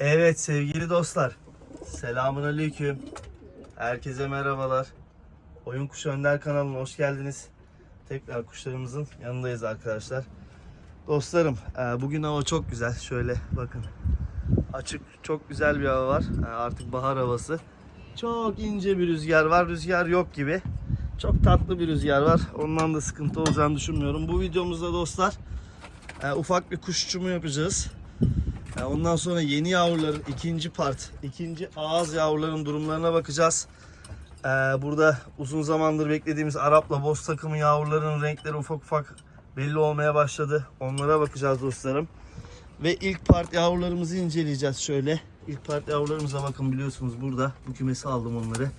Evet sevgili dostlar. Selamun aleyküm. Herkese merhabalar. Oyun Kuşu Önder kanalına hoş geldiniz. Tekrar kuşlarımızın yanındayız arkadaşlar. Dostlarım e, bugün hava çok güzel. Şöyle bakın. Açık çok güzel bir hava var. E, Artık bahar havası. Çok ince bir rüzgar var. Rüzgar yok gibi. Çok tatlı bir rüzgar var. Ondan da sıkıntı olacağını düşünmüyorum. Bu videomuzda dostlar e, ufak bir kuş uçumu yapacağız. Ondan sonra yeni yavruların ikinci part, ikinci ağız yavruların durumlarına bakacağız. E, Burada uzun zamandır beklediğimiz Arap'la boz takımı yavruların renkleri ufak ufak belli olmaya başladı. Onlara bakacağız dostlarım. Ve ilk part yavrularımızı inceleyeceğiz şöyle. İlk part yavrularımıza bakın biliyorsunuz burada. Bu kümesi aldım onları.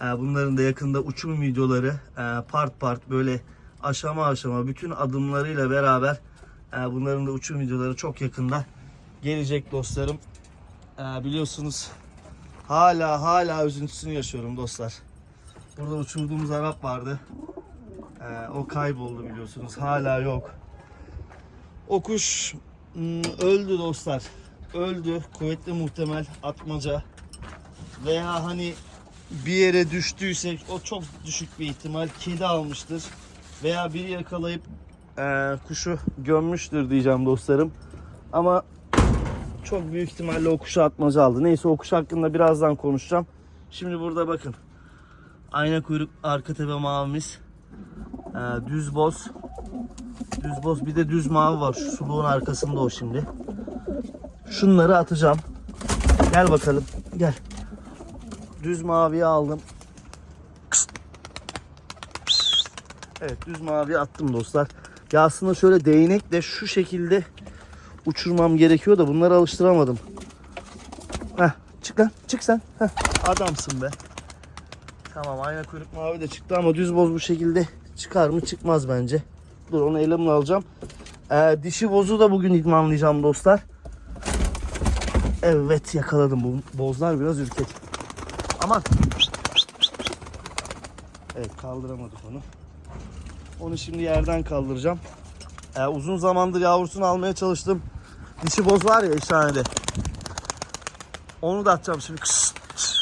E, Bunların da yakında uçum videoları e, part part böyle aşama aşama bütün adımlarıyla beraber bunların da uçum videoları çok yakında gelecek dostlarım. E, Biliyorsunuz hala hala üzüntüsünü yaşıyorum dostlar. Burada uçurduğumuz Arap vardı. E, O kayboldu biliyorsunuz. Hala yok. O kuş hmm, öldü dostlar. Öldü. Kuvvetli muhtemel atmaca. Veya hani bir yere düştüyse o çok düşük bir ihtimal kedi almıştır. Veya biri yakalayıp eee, kuşu gömmüştür diyeceğim dostlarım. Ama çok büyük ihtimalle o kuşu atmaca aldı. Neyse o kuş hakkında birazdan konuşacağım. Şimdi burada bakın. Ayna kuyruk arka tepe mavimiz. Eee, düz boz. Düz boz bir de düz mavi var. Şu suluğun arkasında o şimdi. Şunları atacağım. Gel bakalım. Gel. Düz maviyi aldım. Evet düz mavi attım dostlar. Ya aslında şöyle değnekle şu şekilde uçurmam gerekiyor da bunları alıştıramadım. Heh, çık lan çık sen. Heh, adamsın be. Tamam ayna kuyruk mavi de çıktı ama düz boz bu şekilde çıkar mı çıkmaz bence. Dur onu elimle alacağım. Ee, dişi bozu da bugün idmanlayacağım dostlar. Evet yakaladım. Bu bozlar biraz ürkek. Aman. Evet kaldıramadık onu. Onu şimdi yerden kaldıracağım. Ee, uzun zamandır yavrusunu almaya çalıştım. Dişi boz var ya işhanede. Onu da atacağım şimdi. Kıs, kıs.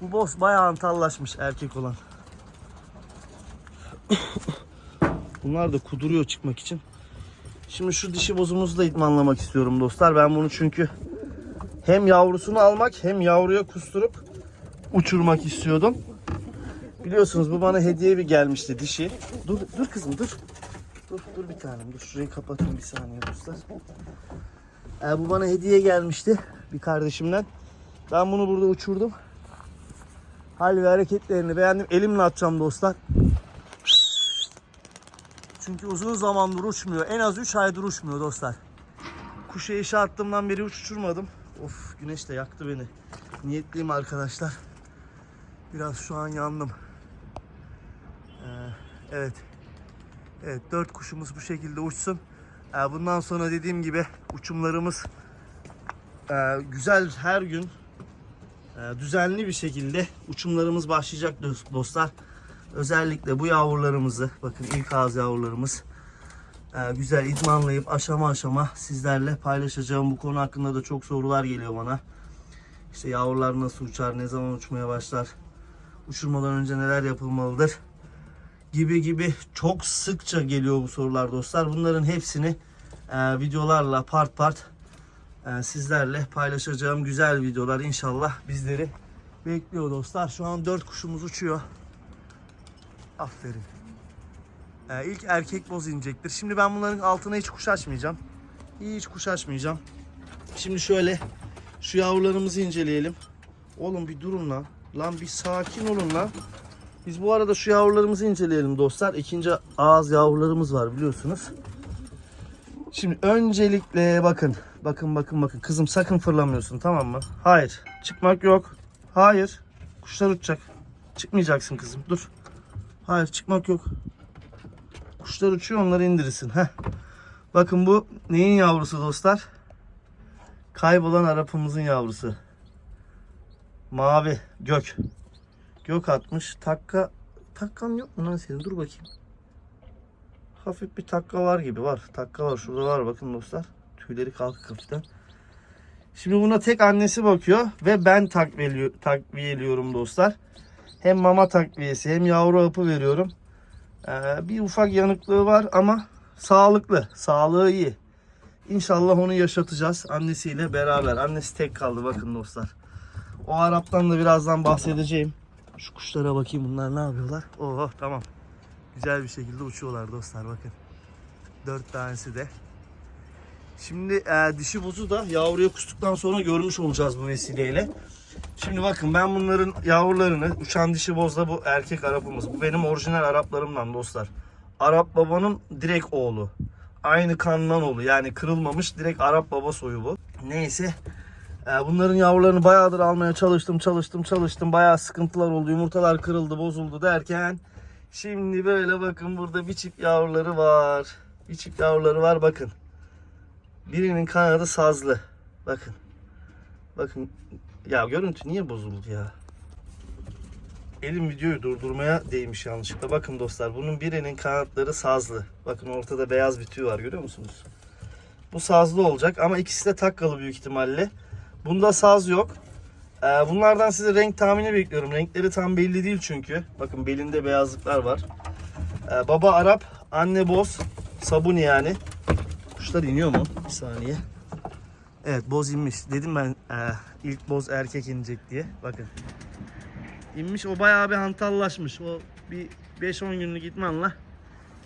Bu boz bayağı antallaşmış erkek olan. Bunlar da kuduruyor çıkmak için. Şimdi şu dişi bozumuzu da idmanlamak istiyorum dostlar. Ben bunu çünkü hem yavrusunu almak hem yavruya kusturup uçurmak istiyordum. Biliyorsunuz bu bana hediye bir gelmişti dişi. Dur dur kızım dur. Dur dur bir tanem dur şurayı kapatayım bir saniye dostlar. Ee, bu bana hediye gelmişti bir kardeşimden. Ben bunu burada uçurdum. Hal ve hareketlerini beğendim. Elimle atacağım dostlar. Çünkü uzun zamandır uçmuyor. En az 3 aydır uçmuyor dostlar. Kuşa işe attığımdan beri uç uçurmadım. Of güneş de yaktı beni. Niyetliyim arkadaşlar. Biraz şu an yandım. Evet. Evet dört kuşumuz bu şekilde uçsun. Ee, bundan sonra dediğim gibi uçumlarımız e, güzel her gün e, düzenli bir şekilde uçumlarımız başlayacak dost- dostlar. Özellikle bu yavrularımızı bakın ilk ağız yavrularımız e, güzel idmanlayıp aşama aşama sizlerle paylaşacağım. Bu konu hakkında da çok sorular geliyor bana. İşte yavrular nasıl uçar, ne zaman uçmaya başlar, uçurmadan önce neler yapılmalıdır gibi gibi çok sıkça geliyor bu sorular dostlar. Bunların hepsini e, videolarla part part e, sizlerle paylaşacağım güzel videolar inşallah bizleri bekliyor dostlar. Şu an 4 kuşumuz uçuyor. Aferin. E, ilk erkek boz inecektir. Şimdi ben bunların altına hiç kuş açmayacağım. Hiç kuş açmayacağım. Şimdi şöyle şu yavrularımızı inceleyelim. Oğlum bir durun lan. Lan bir sakin olun lan. Biz bu arada şu yavrularımızı inceleyelim dostlar. İkinci ağız yavrularımız var biliyorsunuz. Şimdi öncelikle bakın. Bakın bakın bakın. Kızım sakın fırlamıyorsun tamam mı? Hayır. Çıkmak yok. Hayır. Kuşlar uçacak. Çıkmayacaksın kızım. Dur. Hayır çıkmak yok. Kuşlar uçuyor onları indirirsin. Heh. Bakın bu neyin yavrusu dostlar? Kaybolan Arap'ımızın yavrusu. Mavi. Gök. Gök atmış. Takka. Takkan yok mu lan senin? Dur bakayım. Hafif bir takka var gibi var. Takka var. Şurada var bakın dostlar. Tüyleri kalkık hafiften. Şimdi buna tek annesi bakıyor ve ben takviyeli- takviyeliyorum dostlar. Hem mama takviyesi hem yavru hapı veriyorum. Ee, bir ufak yanıklığı var ama sağlıklı. Sağlığı iyi. İnşallah onu yaşatacağız annesiyle beraber. Annesi tek kaldı bakın dostlar. O Arap'tan da birazdan bahsedeceğim. Şu kuşlara bakayım bunlar ne yapıyorlar. Oh tamam. Güzel bir şekilde uçuyorlar dostlar bakın. Dört tanesi de. Şimdi e, dişi bozu da yavruya kustuktan sonra görmüş olacağız bu vesileyle. Şimdi bakın ben bunların yavrularını uçan dişi bozla bu erkek Arap'ımız. Bu benim orijinal Araplarımdan dostlar. Arap babanın direkt oğlu. Aynı kandan oğlu yani kırılmamış direkt Arap baba soyu bu. Neyse bunların yavrularını bayağıdır almaya çalıştım çalıştım çalıştım. Bayağı sıkıntılar oldu yumurtalar kırıldı bozuldu derken şimdi böyle bakın burada bir çift yavruları var. Bir çift yavruları var bakın. Birinin kanadı sazlı. Bakın. Bakın. Ya görüntü niye bozuldu ya? Elim videoyu durdurmaya değmiş yanlışlıkla. Bakın dostlar bunun birinin kanatları sazlı. Bakın ortada beyaz bir tüy var görüyor musunuz? Bu sazlı olacak ama ikisi de takkalı büyük ihtimalle. Bunda saz yok. Ee, bunlardan size renk tahmini bekliyorum. Renkleri tam belli değil çünkü. Bakın belinde beyazlıklar var. Ee, baba Arap, anne boz, sabuni yani. Kuşlar iniyor mu? Bir saniye. Evet boz inmiş. Dedim ben e, ilk boz erkek inecek diye. Bakın. İnmiş o bayağı bir hantallaşmış. O bir 5-10 günlük gitmanla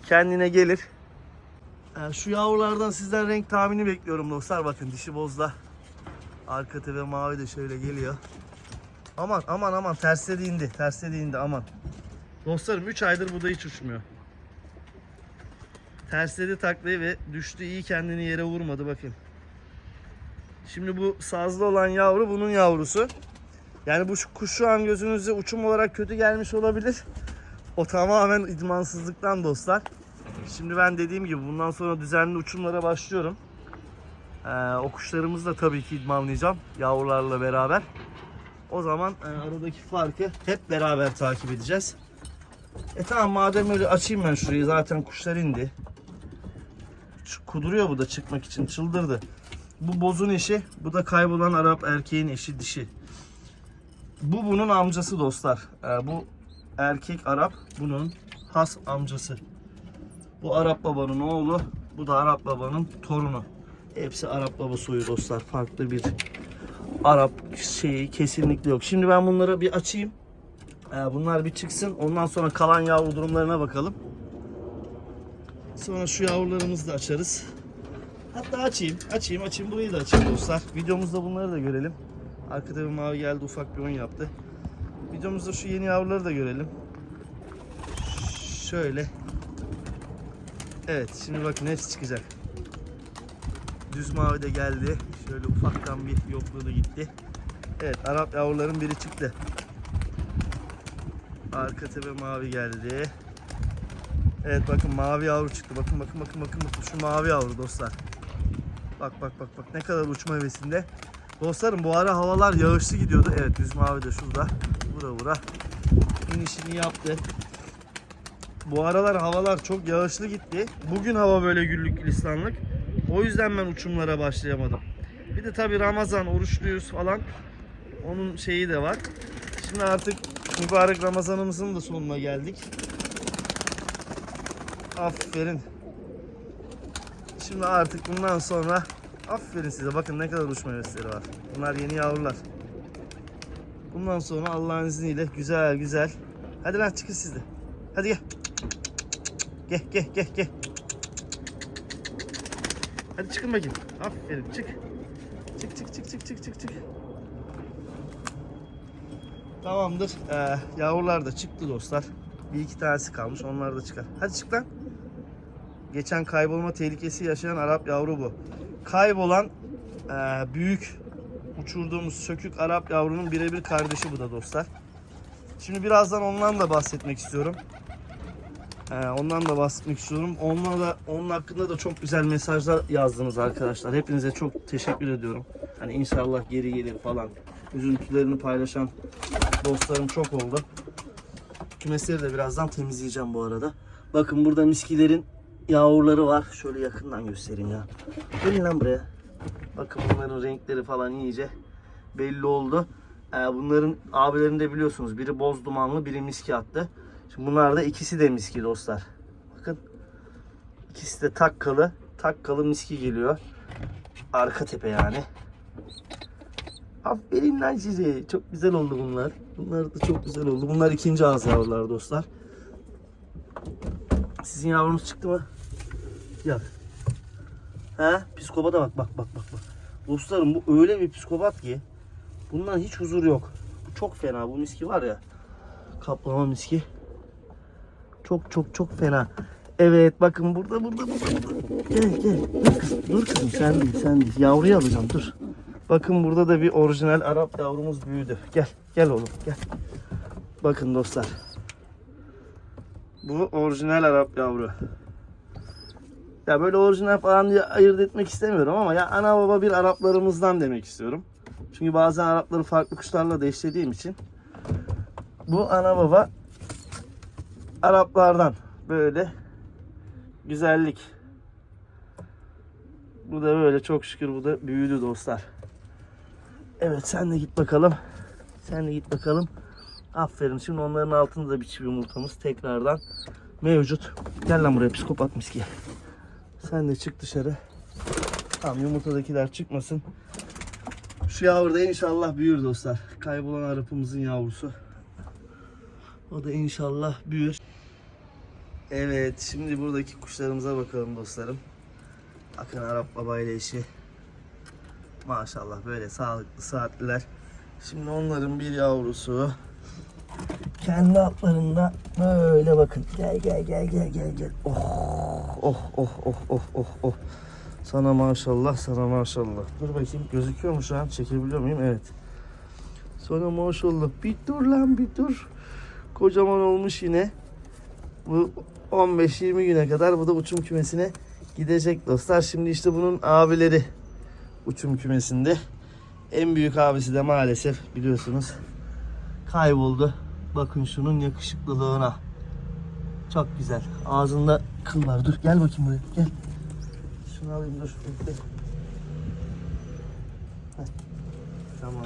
kendine gelir. E, şu yavrulardan sizden renk tahmini bekliyorum dostlar. Bakın dişi bozda. Arka tepe mavi de şöyle geliyor. Aman aman aman terste de indi. Terste de indi aman. Dostlarım 3 aydır bu da hiç uçmuyor. Tersledi taklayı ve düştü iyi kendini yere vurmadı bakın. Şimdi bu sazlı olan yavru bunun yavrusu. Yani bu kuş şu an gözünüze uçum olarak kötü gelmiş olabilir. O tamamen idmansızlıktan dostlar. Şimdi ben dediğim gibi bundan sonra düzenli uçumlara başlıyorum. Ee, o da tabii ki idmanlayacağım yavrularla beraber. O zaman e, aradaki farkı hep beraber takip edeceğiz. E tamam madem öyle açayım ben şurayı zaten kuşlar indi. Kuduruyor bu da çıkmak için çıldırdı. Bu bozun eşi, bu da kaybolan Arap erkeğin eşi dişi. Bu bunun amcası dostlar. Ee, bu erkek Arap bunun has amcası. Bu Arap babanın oğlu, bu da Arap babanın torunu. Hepsi Arap baba soyu dostlar. Farklı bir Arap şeyi kesinlikle yok. Şimdi ben bunları bir açayım. Ee, bunlar bir çıksın. Ondan sonra kalan yavru durumlarına bakalım. Sonra şu yavrularımızı da açarız. Hatta açayım, açayım, açayım. Burayı da açayım dostlar. Videomuzda bunları da görelim. Arkada bir mavi geldi, ufak bir oyun yaptı. Videomuzda şu yeni yavruları da görelim. Şöyle. Evet, şimdi bakın hepsi çıkacak. Düz mavi de geldi. Şöyle ufaktan bir yokluğu da gitti. Evet, Arap yavruların biri çıktı. Arka tepe mavi geldi. Evet bakın mavi yavru çıktı. Bakın bakın bakın bakın bakın şu mavi yavru dostlar. Bak bak bak bak ne kadar uçma hevesinde. Dostlarım bu ara havalar yağışlı gidiyordu. Evet düz mavi de şurada. Vura vura. İnişini yaptı. Bu aralar havalar çok yağışlı gitti. Bugün hava böyle güllük gülistanlık. O yüzden ben uçumlara başlayamadım. Bir de tabi Ramazan oruçluyuz falan. Onun şeyi de var. Şimdi artık mübarek Ramazanımızın da sonuna geldik. Aferin. Şimdi artık bundan sonra aferin size. Bakın ne kadar uçma hevesleri var. Bunlar yeni yavrular. Bundan sonra Allah'ın izniyle güzel güzel. Hadi lan çıkın siz de. Hadi gel. Gel gel gel gel. Hadi çıkın bakayım. Aferin çık. Çık çık çık çık çık çık çık. Tamamdır. Ee, yavrular da çıktı dostlar. Bir iki tanesi kalmış. Onlar da çıkar. Hadi çık lan. Geçen kaybolma tehlikesi yaşayan Arap yavru bu. Kaybolan e, büyük uçurduğumuz sökük Arap yavrunun birebir kardeşi bu da dostlar. Şimdi birazdan ondan da bahsetmek istiyorum. E, ondan da bahsetmek istiyorum. Onunla da onun hakkında da çok güzel mesajlar yazdınız arkadaşlar. Hepinize çok teşekkür ediyorum. Hani inşallah geri gelir falan. Üzüntülerini paylaşan dostlarım çok oldu. Kümesleri de birazdan temizleyeceğim bu arada. Bakın burada miskilerin yavruları var. Şöyle yakından göstereyim ya. Gelin lan buraya. Bakın bunların renkleri falan iyice belli oldu. Ee, bunların abilerini de biliyorsunuz. Biri boz dumanlı, biri miski attı. Şimdi bunlar da ikisi de miski dostlar. Bakın. İkisi de takkalı. Takkalı miski geliyor. Arka tepe yani. Aferin lan size. Çok güzel oldu bunlar. Bunlar da çok güzel oldu. Bunlar ikinci ağız yavrular dostlar. Sizin yavrunuz çıktı mı? Yok. He? Psikopata bak bak bak bak. bak. Dostlarım bu öyle bir psikopat ki bundan hiç huzur yok. Bu çok fena. Bu miski var ya. Kaplama miski. Çok çok çok fena. Evet bakın burada burada burada. Gel gel. Dur kızım, dur kızım sen değil sen değil. Yavruyu alacağım dur. Bakın burada da bir orijinal Arap yavrumuz büyüdü. Gel gel oğlum gel. Bakın dostlar. Bu orijinal Arap yavru. Ya böyle orijinal falan diye ayırt etmek istemiyorum ama ya ana baba bir Araplarımızdan demek istiyorum. Çünkü bazen Arapları farklı kuşlarla da eşlediğim için bu ana baba Araplardan böyle güzellik. Bu da böyle çok şükür bu da büyüdü dostlar. Evet sen de git bakalım. Sen de git bakalım. Aferin. Şimdi onların altında da bir çift yumurtamız tekrardan mevcut. Gel lan buraya psikopat miski. Sen de çık dışarı. Tamam yumurtadakiler çıkmasın. Şu yavru da inşallah büyür dostlar. Kaybolan arapımızın yavrusu. O da inşallah büyür. Evet şimdi buradaki kuşlarımıza bakalım dostlarım. Bakın Arap babayla eşi. Maşallah böyle sağlıklı saatliler. Şimdi onların bir yavrusu kendi altlarında böyle bakın. Gel gel gel gel gel gel. Oh oh oh oh oh oh oh. Sana maşallah sana maşallah. Dur bakayım gözüküyor mu şu an? Çekebiliyor muyum? Evet. Sana maşallah. Bir dur lan bir dur. Kocaman olmuş yine. Bu 15-20 güne kadar bu da uçum kümesine gidecek dostlar. Şimdi işte bunun abileri uçum kümesinde. En büyük abisi de maalesef biliyorsunuz kayboldu. Bakın şunun yakışıklılığına. Çok güzel. Ağzında kıl var. Dur gel bakayım buraya. Gel. Şunu alayım dur. Bekle. Tamam.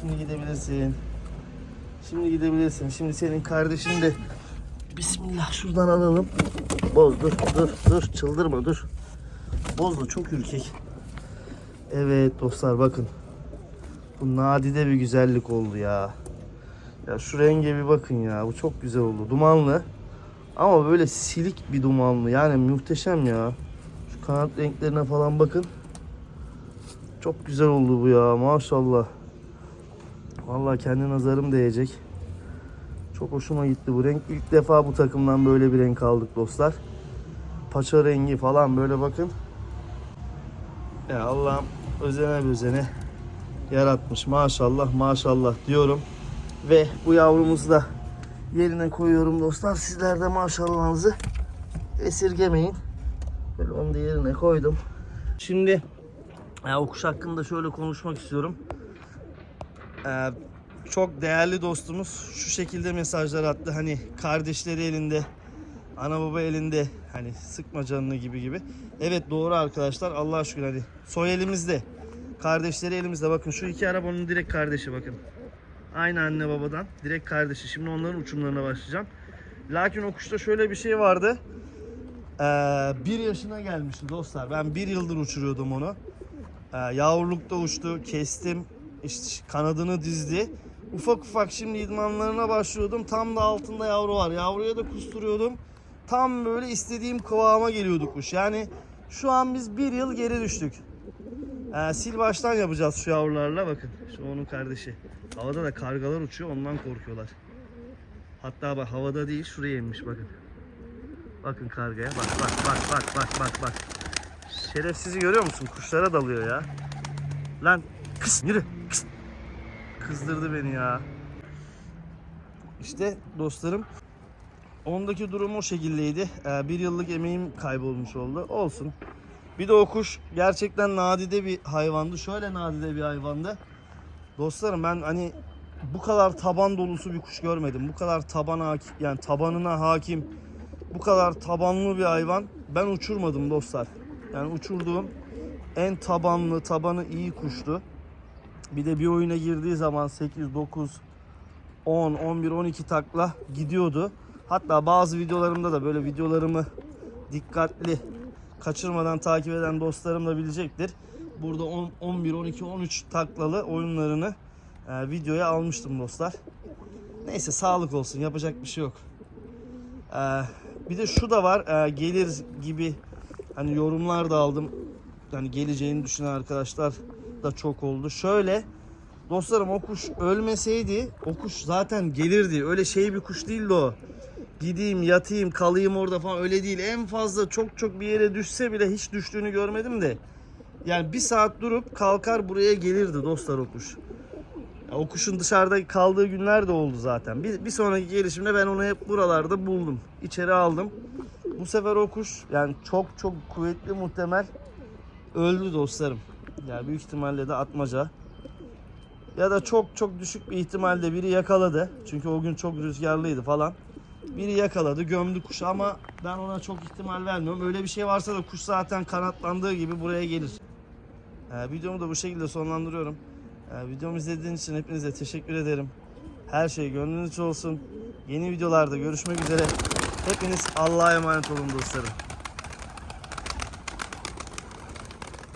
Şimdi gidebilirsin. Şimdi gidebilirsin. Şimdi senin kardeşin de Bismillah şuradan alalım. Boz dur dur dur çıldırma dur. Boz da çok ürkek. Evet dostlar bakın. Bu nadide bir güzellik oldu ya. Ya şu renge bir bakın ya. Bu çok güzel oldu. Dumanlı. Ama böyle silik bir dumanlı. Yani muhteşem ya. Şu kanat renklerine falan bakın. Çok güzel oldu bu ya. Maşallah. Vallahi kendi nazarım değecek. Çok hoşuma gitti bu renk. İlk defa bu takımdan böyle bir renk aldık dostlar. Paça rengi falan böyle bakın. Ya Allah'ım özene özene yaratmış. Maşallah maşallah diyorum. Ve bu yavrumuzu da yerine koyuyorum dostlar. Sizler de maşallahınızı esirgemeyin. Böyle onu da yerine koydum. Şimdi ya, o kuş hakkında şöyle konuşmak istiyorum. Ee, çok değerli dostumuz şu şekilde mesajlar attı. Hani kardeşleri elinde, ana baba elinde. Hani sıkma canını gibi gibi. Evet doğru arkadaşlar. Allah'a şükür hani soy elimizde. Kardeşleri elimizde. Bakın şu iki arabanın direkt kardeşi bakın. Aynı anne babadan. Direkt kardeşi. Şimdi onların uçumlarına başlayacağım. Lakin o şöyle bir şey vardı. Ee, bir yaşına gelmişti dostlar. Ben bir yıldır uçuruyordum onu. Ee, yavrulukta uçtu. Kestim. İşte kanadını dizdi. Ufak ufak şimdi idmanlarına başlıyordum. Tam da altında yavru var. Yavruya da kusturuyordum. Tam böyle istediğim kıvama geliyordu kuş. Yani şu an biz bir yıl geri düştük. Ee, sil baştan yapacağız şu yavrularla. Bakın şu onun kardeşi. Havada da kargalar uçuyor ondan korkuyorlar. Hatta bak havada değil şuraya inmiş bakın. Bakın kargaya bak bak bak bak bak bak bak. Şerefsizi görüyor musun? Kuşlara dalıyor ya. Lan kız yürü. Kız. Kızdırdı beni ya. İşte dostlarım ondaki durum o şekildeydi. Ee, bir yıllık emeğim kaybolmuş oldu. Olsun. Bir de o kuş gerçekten nadide bir hayvandı. Şöyle nadide bir hayvandı. Dostlarım ben hani bu kadar taban dolusu bir kuş görmedim. Bu kadar tabana hakim, yani tabanına hakim, bu kadar tabanlı bir hayvan ben uçurmadım dostlar. Yani uçurduğum en tabanlı, tabanı iyi kuştu. Bir de bir oyuna girdiği zaman 8, 9, 10, 11, 12 takla gidiyordu. Hatta bazı videolarımda da böyle videolarımı dikkatli kaçırmadan takip eden dostlarım da bilecektir. Burada 10, 11, 12, 13 taklalı oyunlarını e, videoya almıştım dostlar. Neyse sağlık olsun yapacak bir şey yok. E, bir de şu da var e, gelir gibi hani yorumlar da aldım. Yani geleceğini düşünen arkadaşlar da çok oldu. Şöyle dostlarım o kuş ölmeseydi o kuş zaten gelirdi. Öyle şey bir kuş değildi o. Gideyim yatayım kalayım orada falan öyle değil. En fazla çok çok bir yere düşse bile hiç düştüğünü görmedim de. Yani bir saat durup kalkar buraya gelirdi dostlar o kuş. Ya O kuşun dışarıda kaldığı günler de oldu zaten. Bir, bir sonraki gelişimde ben onu hep buralarda buldum. İçeri aldım. Bu sefer o kuş yani çok çok kuvvetli muhtemel öldü dostlarım. Yani büyük ihtimalle de atmaca. Ya da çok çok düşük bir ihtimalle biri yakaladı. Çünkü o gün çok rüzgarlıydı falan. Biri yakaladı, gömdü kuşu ama ben ona çok ihtimal vermiyorum. Öyle bir şey varsa da kuş zaten kanatlandığı gibi buraya gelir. Ee, videomu da bu şekilde sonlandırıyorum. Ee, videomu izlediğiniz için hepinize teşekkür ederim. Her şey gönlünüzce olsun. Yeni videolarda görüşmek üzere. Hepiniz Allah'a emanet olun dostlarım.